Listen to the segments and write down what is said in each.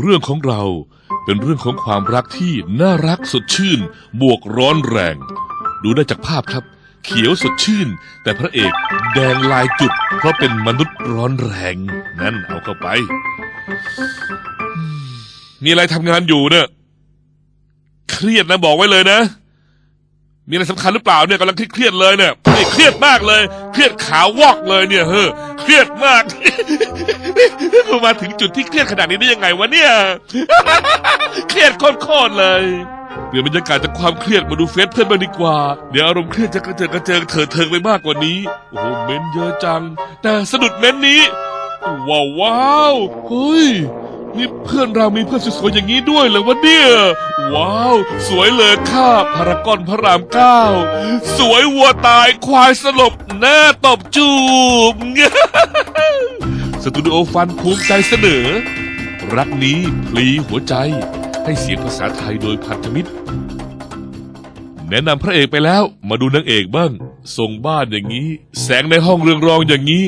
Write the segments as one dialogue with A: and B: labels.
A: เรื่องของเราเป็นเรื่องของความรักที่น่ารักสดชื่น บวกร้อนแรง ดูได้จากภาพครับ เขียวสดชื่น แต่พระเอกแดงลายจุด เพราะเป็นมนุษย์ร้อนแรง นั่นเอาเข้าไป มีอะไรทำงานอยู่เนี่ยเครียดนะบอกไว้เลยนะ มีอะไรสำคัญหรือเปล่าเนี่ยกำลังเครียดเลยเนี่ยนี่เครียดมากเลย เครียดขาวอกเลยเนี่ยเฮ้อเครียดมากมาถึงจุดที่เครียดขนาดนี้ได้ยังไงวะเนี่ย เครียดโคตรๆเลยเปลี่ยนบรรยากาศจากความเครียดมาดูเฟซเพื่อนบ้างดีกว่า เดี๋ยวอารมณ์เครียดจะกระเจิงกระเจิงเถิดเทิงไปมากกว่านี้ โอ้โหเม้นเยอะจัง แต่สะดุดเม้นนี้ ว้าวว้าวเฮ้ย นี่เพื่อนเรามีเพื่อนสวยๆอย่างนี้ด้วยเหรอวะเนี่ย ว้าว สวยเลยค่ะพารากอนพระรามเก้าสวยวัวตายควายสลบหน้าตบจูบสตูดิโอฟันภูมิใจเสนอ รักนี้พลีหัวใจ ให้เสียงภาษาไทยโดยพันธมิตร แนะนำพระเอกไปแล้วมาดูนางเอกบ้างทรงบ้านอย่างนี้ แสงในห้องเรืองรองอย่างนี้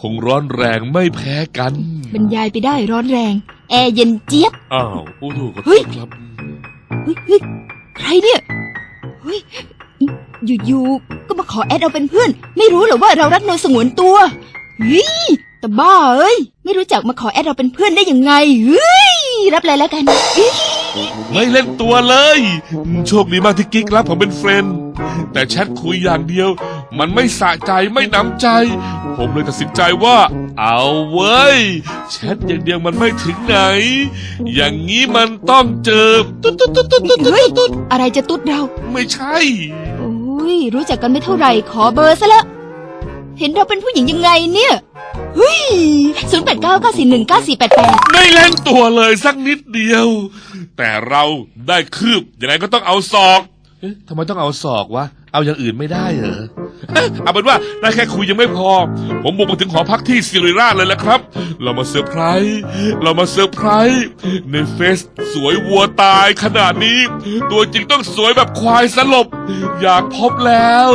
A: คงร้อนแรงไม่แพ้กัน
B: บรรยายไปได้ร้อนแรง แอร์เย็นเจี๊ยบ
A: อ้าวโอ้โหขอโท
B: เฮ้ย
A: ษครับ
B: เฮ้ยเฮ้ยใครเนี่ย เฮ้ย อยู่ๆ ก็มาขอแอดเอาเป็นเพื่อน ไม่รู้เหรอว่าเรารักนวลสงวนตัวเฮ้ยแต่บ้าเอ้ย ไม่รู้จักมาขอแอดเราเป็นเพื่อนได้ยังไงเฮ้ย รับเลยแล้วกันเฮ้ย
A: ไม่เล่นตัวเลย โชคดีมากที่กิ๊กรับผมเป็นเฟรนด์ แต่แชทคุยอย่างเดียว มันไม่สะใจไม่น้ำใจ ผมเลยตัดสินใจว่า เอาเว้ย แชทอย่างเดียวมันไม่ถึงไหน อย่างนี้มันต้องเจอตุ๊ดตุ๊ดตุ๊ดตุ๊ดตุ๊ด
B: เฮ้ยอะไรจะตุ๊ดเรา
A: ไม่ใช่
B: โอ้ยรู้จักกันไม่เท่าไหร่ขอเบอร์ซะแล้วเห็นเราเป็นผู้หญิงยังไงเนี่ยเฮ้ยศูนย์แปดเก้าเก้าสี่หนึ่งเก้าสี่แปดแปด
A: ไม่เล่นตัวเลยสักนิดเดียว แต่เราได้คืบยังไงก็ต้องเอาศอก เอ๊ะทำไมต้องเอาศอกวะ เอาอย่างอื่นไม่ได้เหรอเอ๊ะเอาเป็นว่าได้แค่คุยยังไม่พอ ผมบุกมาถึงหอพักที่ซิริราชเลยแหละครับ เรามาเซอร์ไพรส์ เรามาเซอร์ไพรส์ ในเฟซสวยวัวตายขนาดนี้ ตัวจริงต้องสวยแบบควายสลบ อยากพบแล้ว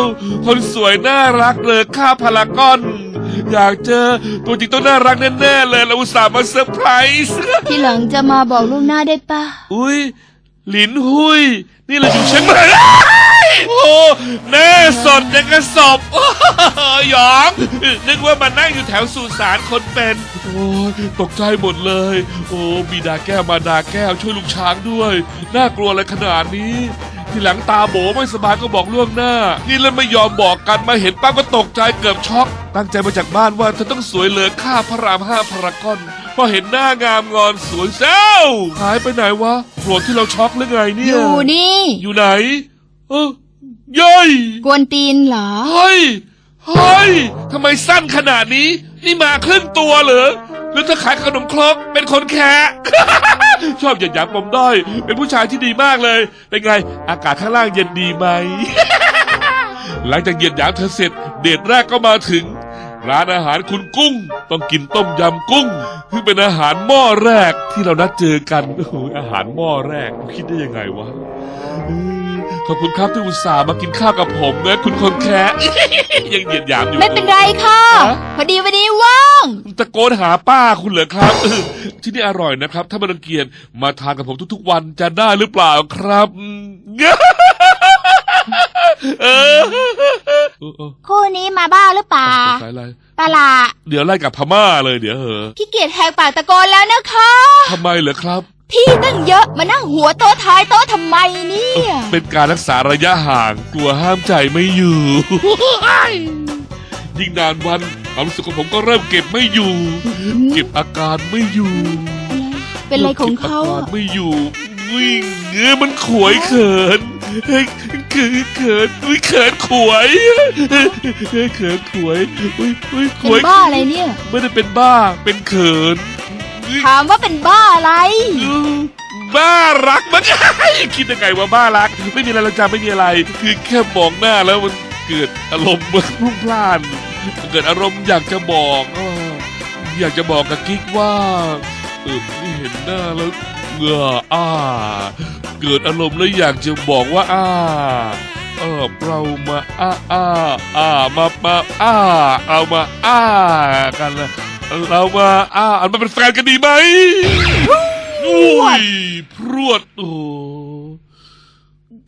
A: คนสวยน่ารักเลยค่าพารากอน อยากเจอตัวจริงต้องน่ารักแน่ๆเลยเราอุตส่าห์มาเซอร์ไพรส์
B: ทีหลังจะมาบอกล่วงหน้าได้ปะ
A: อุ้ย หลินหุย นี่เราอยู่เชียงใหม่โอ้แน่สดยังกระสอบโอ้หยอง นึกว่ามานั่งอยู่แถวสุสานคนเป็น โอ้ยตกใจหมดเลย โอ้มีดาแก้วมาดาแก้วช่วยลูกช้างด้วย น่ากลัวอะไรขนาดนี้ ทีหลังตาโบไม่สบายก็บอกล่วงหน้า นี่แล้วไม่ยอมบอกกันมาเห็นป้าก็ตกใจเกือบช็อก ตั้งใจมาจากบ้านว่าเธอต้องสวยเหลือค่าพระรามห้าพารากอน พอเห็นหน้างามงอนสวยแซวหายไปไหนวะโกรธที่เราช็อกหรือไงเนี่
B: อยยู่นี่
A: อยู่ไหน เออเย้ย
B: กวนตีนเหรอ
A: เฮ้ยเฮ้ยทำไมสั้นขนาดนี้ นี่มาครึ่งตัวเหรอหรือถ้าขายขนมครกเป็นคนแคะ ชอบหยัดหยามปมด้อย เป็นผู้ชายที่ดีมากเลย เป็นไง อากาศข้างล่างเย็นดีไหม หลังจากเหยียดหยามเธอเสร็จ เดทแรกก็มาถึง ร้านอาหารคุณกุ้ง ต้องกินต้มยำกุ้ง ซึ่งเป็นอาหารหม้อแรกที่เรานัดเจอกันโอ้โหอาหารหม้อแรกคิดได้ยังไงวะเออขอบคุณครับที่อุตส่าห์มากินข้าวกับผมนะคุณคนแคะยังเหยียดหยามอยู่
B: ไม่เป็นไรค่ะ
A: ฮะ
B: พอดีวันนี้ว่าง
A: ตะโกนหาป้าคุณเหรอครับเออที่นี่อร่อยนะครับ ถ้าไม่รังเกียจมาทานกับผมทุกๆวันจะได้หรือเปล่าครับอืม เออเออเออ
B: คู่นี้มาบ้าหรือเปล่า
A: สายอะไร
B: ปลา
A: เดี๋ยวไล่กลับพม่าเลยเดี๋ยวเหอะ
B: ขี้เกียจแหกปากตะโกนแล้วนะคะ
A: ทำไมเหรอครับ
B: ที่ตั้งเยอะมานั่งหัวโต๊ะท้ายโต๊ะทำไมเนี่ย
A: เป็นการรักษาระยะห่างกลัวห้ามใจไม่อยู่ยิ่งนานวันความรู้สึกของผมก็เริ่มเก็บไม่อยู่ เก็บอาการไม่อยู่
B: เป็นไรของเขา
A: ก็บ
B: อะ
A: อาการไม่อยู่วิ่งเงื้อมันขวยเขิน เฮ้ยคือเขินอุ้ยเขินขวยเฮ้ยเขินขวยอุ้ยอุ้ยข
B: เป็
A: วย
B: นบ้าอะไรเนี่ย
A: ไม่ได้เป็นบ้าเป็นเขินอุ๊ย
B: ถามว่าเป็นบ้าอะไร
A: บ้ารักมัน คิดยังไงว่าบ้ารัก ไม่มีอะไรหรอกจ้าไม่มีอะไร คือแค่มองหน้าแล้วมันเกิดอารมณ์มันพลุ่งพล่าน เกิดอารมณ์อยากจะบอกเอออยากจะบอกกับกิ๊กว่าเออไม่เห็นหน้าแล้วเหงื่ออ้า เกิดอารมณ์แล้วอยากจะบอกว่าอ้าเออเรามาอ้าอ้าอ้ามามาอ้าเอามาอ้ากันละเรามาอ้าอันมาเป็นแฟนกันดีไหม
B: วด
A: อุ้ยพรวดโอ้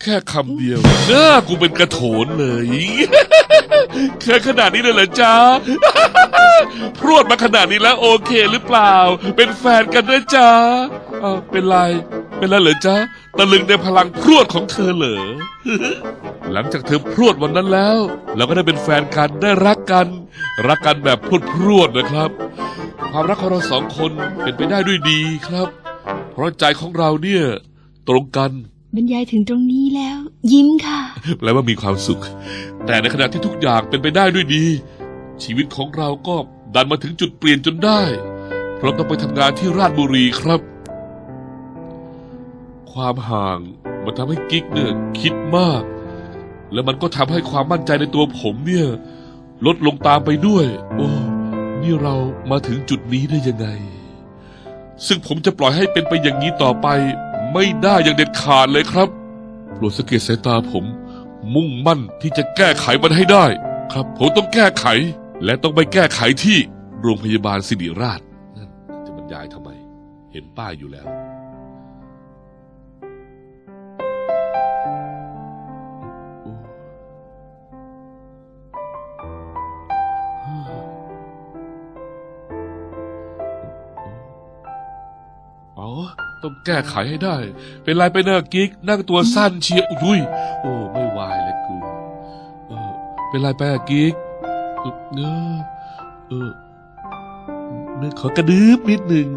A: แค่คำเดียวหน้ากูเป็นกระโถนเลย แค่ขนาดนี้เลยเหรอจ๊ะ พรวดมาขนาดนี้แล้วโอเคหรือเปล่า เป็นแฟนกันนะจ๊ะอ้าเป็นไร เป็นไรเหรอจ๊ะ ตะลึงในพลังพรวดของเธอเหรอ หลังจากเธอพรวดวันนั้นแล้ว เราก็ได้เป็นแฟนกันได้รักกัน รักกันแบบพรวดพรวดๆนะครับ ความรักของเราสองคนเป็นไปได้ด้วยดีครับ เพราะใจของเราเนี่ยตรงกัน
B: บรรยายถึงตรงนี้แล้ว ยิ้มค่ะ
A: แปลว่ามีความสุข แต่ในขณะที่ทุกอย่างเป็นไปได้ด้วยดี ชีวิตของเราก็ดันมาถึงจุดเปลี่ยนจนได้ เพราะต้องไปทำงานที่ราชบุรีครับ ความห่าง มันทำให้กิ๊กเนี่ยคิดมาก แล้วมันก็ทำให้ความมั่นใจในตัวผมเนี่ย ลดลงตามไปด้วย โอ้นี่เรามาถึงจุดนี้ได้ยังไง ซึ่งผมจะปล่อยให้เป็นไปอย่างนี้ต่อไป ไม่ได้อย่างเด็ดขาดเลยครับโปรดสังเกตสายตาผม มุ่งมั่นที่จะแก้ไขมันให้ได้ ครับ ผมต้องแก้ไข และต้องไปแก้ไขที่โรงพยาบาลสิริราชนั่นจะบรรยายทำไม เห็นป้ายอยู่แล้ว ต้องแก้ไขให้ได้ เป็นไรไปเนอะกิ๊กนั่งตัวสั้นเชียอุ้ยโอ้ไม่วายเลยกูเออเป็นไรไปอะกิ๊กเออเออเออเอขอกระดืบนิดหนึ่ง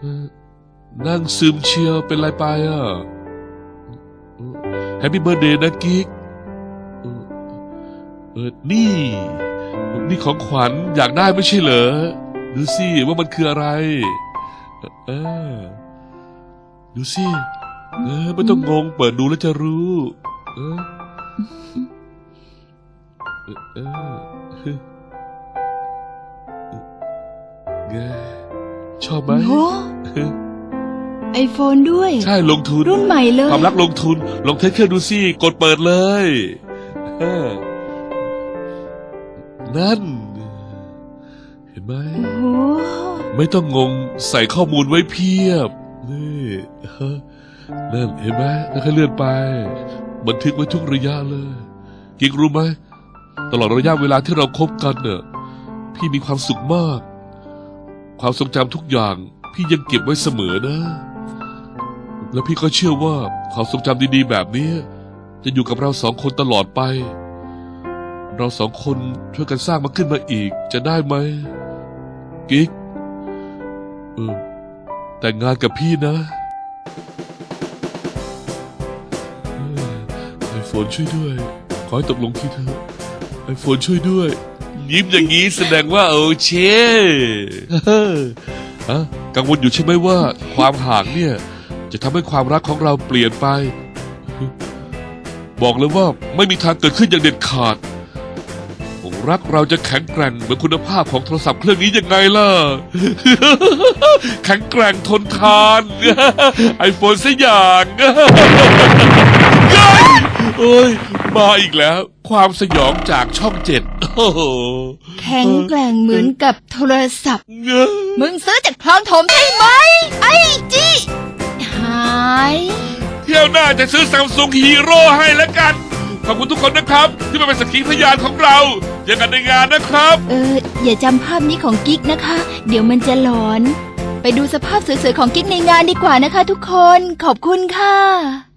A: เออนั่งซึมเชียวเป็นไรไปอะแฮปปี้เบ t ร์เดย์นะกิ๊กเออเออนี่ นี่ของขวัญอยากได้ไม่ใช่เหรอ ดูสิว่ามันคืออะไร เออ ดูสิเออไม่ต้องงงเปิดดูแล้วจะรู้ เออเออเออชอบไหม
B: โอ้ไอโฟนด้วย
A: ใช่ลงทุน
B: รุ่นใหม่เลย
A: ความรักลงทุน ลองเทสเครื่องดูสิกดเปิดเลยเออนั่น เห็นไหม
B: โอ้โห
A: ไม่ต้องงงใส่ข้อมูลไว้เพียบ นี่นั่นเห็นไหมแล้วก็เลื่อนไป บันทึกไว้ทุกระยะเลย กิ๊กรู้ไหมตลอดระยะเวลาที่เราคบกันเน่ะพี่มีความสุขมาก ความทรงจำทุกอย่าง พี่ยังเก็บไว้เสมอนะ แล้วพี่ก็เชื่อว่าความทรงจำดีๆ แบบนี้ จะอยู่กับเราสองคนตลอดไป เราสองคนช่วยกันสร้างมันขึ้นมาอีก จะได้ไหม กิ๊กเออ แต่งงานกับพี่นะไอโฟนช่วยด้วย ขอให้ตกลงที่เธอไอโฟนช่วยด้วย ยิ้มอย่างนี้แสดงว่าโอเชฮะกังวลอยู่ใช่ไหมว่า ความห่างเนี่ย จะทำให้ความรักของเราเปลี่ยนไป บอกเลยว่าไม่มีทางเกิดขึ้นอย่างเด็ดขาด รักเราจะแข็งแกร่งเหมือนคุณภาพของโทรศัพท์เครื่องนี้ยังไงล่ะ แข็งแกร่งทนทานไอโฟนสักอย่างเย้ยโอ้ยมาอีกแล้ว ความสยองจากช่องเจ็ดโอ้โห
B: แข็งแกร่งเหมือนกับโทรศัพท์
A: เง้อ
B: มึงซื้อจากคลองถมใช่ไหม ไอ้จีหาย
A: เที่ยวหน้าจะซื้อซัมซุงฮีโร่ให้แล้วกัน ขอบคุณทุกคนนะครับ ที่มาเป็นสักขีพยานของเรา เจอกันในงานนะครับ
B: เอออย่าจำภาพนี้ของกิ๊กนะคะ เดี๋ยวมันจะหลอน ไปดูสภาพสวยๆของกิ๊กในงานดีกว่านะคะ ทุกคนขอบคุณค่ะ